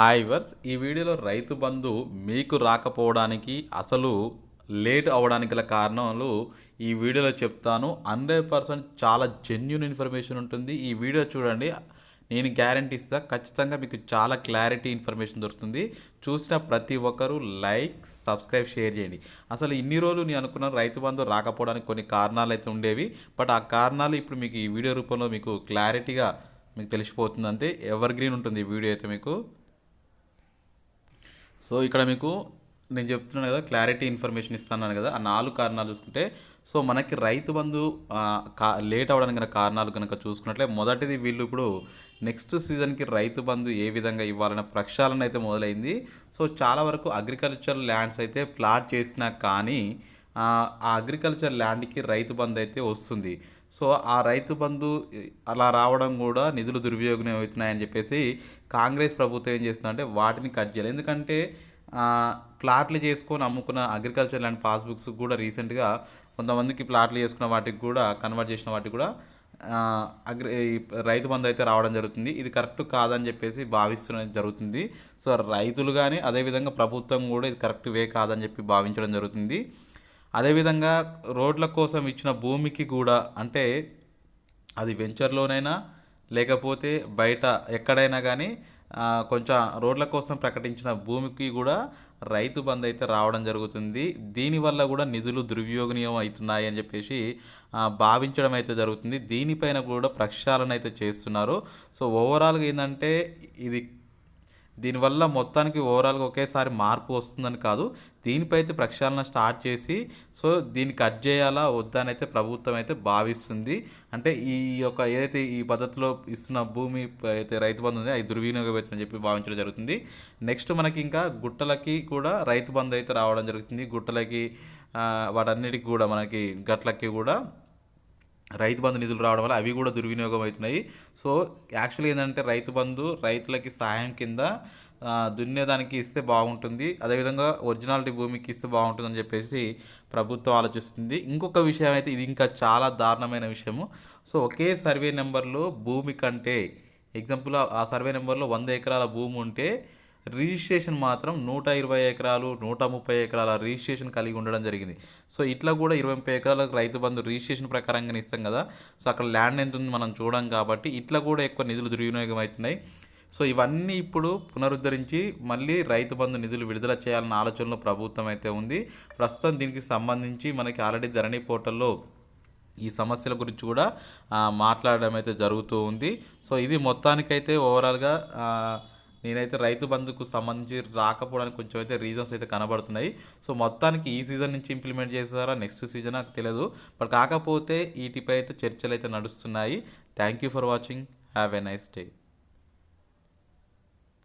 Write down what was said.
Hi verse ఈ వీడియోలో రైతు బంధు మీకు రాకపోవడానికి అసలు లేట్ అవ్వడానికి గల కారణాలు ఈ వీడియోలో చెప్తాను. హండ్రెడ్ పర్సెంట్ చాలా జెన్యున్ ఇన్ఫర్మేషన్ ఉంటుంది. ఈ వీడియో చూడండి నేను గ్యారంటీ ఇస్తా ఖచ్చితంగా మీకు చాలా క్లారిటీ ఇన్ఫర్మేషన్ దొరుకుతుంది. చూసిన ప్రతి ఒక్కరూ లైక్ సబ్స్క్రైబ్ షేర్ చేయండి. అసలు ఇన్ని రోజులు నేను అనుకున్నాను రైతు బంధు రాకపోవడానికి కొన్ని కారణాలు అయితే ఉండేవి బట్ ఆ కారణాలు ఇప్పుడు మీకు ఈ వీడియో రూపంలో మీకు క్లారిటీగా మీకు తెలిసిపోతుంది అంతే ఎవర్ గ్రీన్ ఉంటుంది ఈ వీడియో అయితే మీకు. సో ఇక్కడ మీకు నేను చెప్తున్నాను కదా క్లారిటీ ఇన్ఫర్మేషన్ ఇస్తున్నాను కదా ఆ నాలుగు కారణాలు చూసుకుంటే. సో మనకి రైతు బంధు కా లేట్ అవ్వడానికి గల కారణాలు కనుక చూసుకున్నట్లే మొదటిది వీళ్ళు ఇప్పుడు నెక్స్ట్ సీజన్కి రైతు బంధు ఏ విధంగా ఇవ్వాలనే ప్రక్షాళన అయితే మొదలైంది. సో చాలా వరకు అగ్రికల్చర్ ల్యాండ్స్ అయితే ప్లాట్ చేసినా కానీ ఆ ఆ అగ్రికల్చర్ ల్యాండ్కి రైతు బంధు అయితే వస్తుంది. సో ఆ రైతు బంధు అలా రావడం కూడా నిధులు దుర్వినియోగం అవుతున్నాయని చెప్పేసి కాంగ్రెస్ ప్రభుత్వం ఏం చేస్తుందంటే వాటిని కట్ చేయాలి. ఎందుకంటే ప్లాట్లు చేసుకొని అమ్ముకున్న అగ్రికల్చర్ ల్యాండ్ పాస్బుక్స్ కూడా రీసెంట్గా కొంతమందికి ప్లాట్లు చేసుకున్న వాటికి కూడా కన్వర్ట్ చేసిన వాటికి కూడా అగ్రి రైతు బంధు అయితే రావడం జరుగుతుంది. ఇది కరెక్ట్ కాదని చెప్పేసి భావిస్తున్న జరుగుతుంది. సో రైతులు కానీ అదేవిధంగా ప్రభుత్వం కూడా ఇది కరెక్ట్ వే కాదని చెప్పి భావించడం జరుగుతుంది. అదేవిధంగా రోడ్ల కోసం ఇచ్చిన భూమికి కూడా అంటే అది వెంచర్లోనైనా లేకపోతే బయట ఎక్కడైనా కానీ కొంచెం రోడ్ల కోసం ప్రకటించిన భూమికి కూడా రైతు బంధు అయితే రావడం జరుగుతుంది. దీనివల్ల కూడా నిధులు దుర్వినియోగం అవుతున్నాయి అని చెప్పేసి భావించడం అయితే జరుగుతుంది. దీనిపైన కూడా ప్రక్షాళన అయితే చేస్తున్నారు. సో ఓవరాల్గా ఏంటంటే ఇది దీనివల్ల మొత్తానికి ఓవరాల్గా ఒకేసారి మార్పు వస్తుందని కాదు దీనిపై అయితే ప్రక్షాళన స్టార్ట్ చేసి సో దీన్ని కట్ చేయాలా వద్దా అని అయితే ప్రభుత్వం అయితే భావిస్తుంది. అంటే ఈ యొక్క ఏదైతే ఈ పద్ధతిలో ఇస్తున్న భూమి అయితే రైతు బంధు ఉంది అది దుర్వినియోగం చెప్పి భావించడం జరుగుతుంది. నెక్స్ట్ మనకి ఇంకా గుట్టలకి కూడా రైతు బంధు అయితే రావడం జరుగుతుంది. గుట్టలకి వాటన్నిటికి కూడా మనకి గట్లకి కూడా రైతు బంధు నిధులు రావడం వల్ల అవి కూడా దుర్వినియోగం అవుతున్నాయి. సో యాక్చువల్లీ ఏంటంటే రైతు బంధు రైతులకి సహాయం కింద దున్నేదానికి ఇస్తే బాగుంటుంది. అదేవిధంగా ఒరిజినాలిటీ భూమికి ఇస్తే బాగుంటుందని చెప్పేసి ప్రభుత్వం ఆలోచిస్తుంది. ఇంకొక విషయం అయితే ఇది ఇంకా చాలా దారుణమైన విషయము. సో ఒకే సర్వే నెంబర్లో భూమి కంటే ఎగ్జాంపుల్ ఆ సర్వే నెంబర్లో వంద ఎకరాల భూమి ఉంటే రిజిస్ట్రేషన్ మాత్రం నూట ఇరవై ఎకరాలు నూట ముప్పై ఎకరాల రిజిస్ట్రేషన్ కలిగి ఉండడం జరిగింది. సో ఇట్లా కూడా ఇరవై ముప్పై ఎకరాలకు రైతు బంధు రిజిస్ట్రేషన్ ప్రకారంగానే ఇస్తాం కదా. సో అక్కడ ల్యాండ్ ఎంత ఉంది మనం చూడం కాబట్టి ఇట్లా కూడా ఎక్కువ నిధులు దుర్వినియోగం అవుతున్నాయి. సో ఇవన్నీ ఇప్పుడు పునరుద్ధరించి మళ్ళీ రైతు బంధు నిధులు విడుదల చేయాలన్న ఆలోచనలో ప్రభుత్వం అయితే ఉంది. ప్రస్తుతం దీనికి సంబంధించి మనకి ఆల్రెడీ ధరణి పోర్టల్లో ఈ సమస్యల గురించి కూడా మాట్లాడడం అయితే జరుగుతూ ఉంది. సో ఇది మొత్తానికైతే ఓవరాల్గా నేనైతే రైతు బంధుకు సంబంధించి రాకపోవడానికి కొంచెం అయితే రీజన్స్ అయితే కనబడుతున్నాయి. సో మొత్తానికి ఈ సీజన్ నుంచి ఇంప్లిమెంట్ చేస్తారా? నెక్స్ట్ సీజన్ నాకు తెలియదు. బట్ కాకపోతే వీటిపై అయితే చర్చలు అయితే నడుస్తున్నాయి. Thank you for watching have a nice day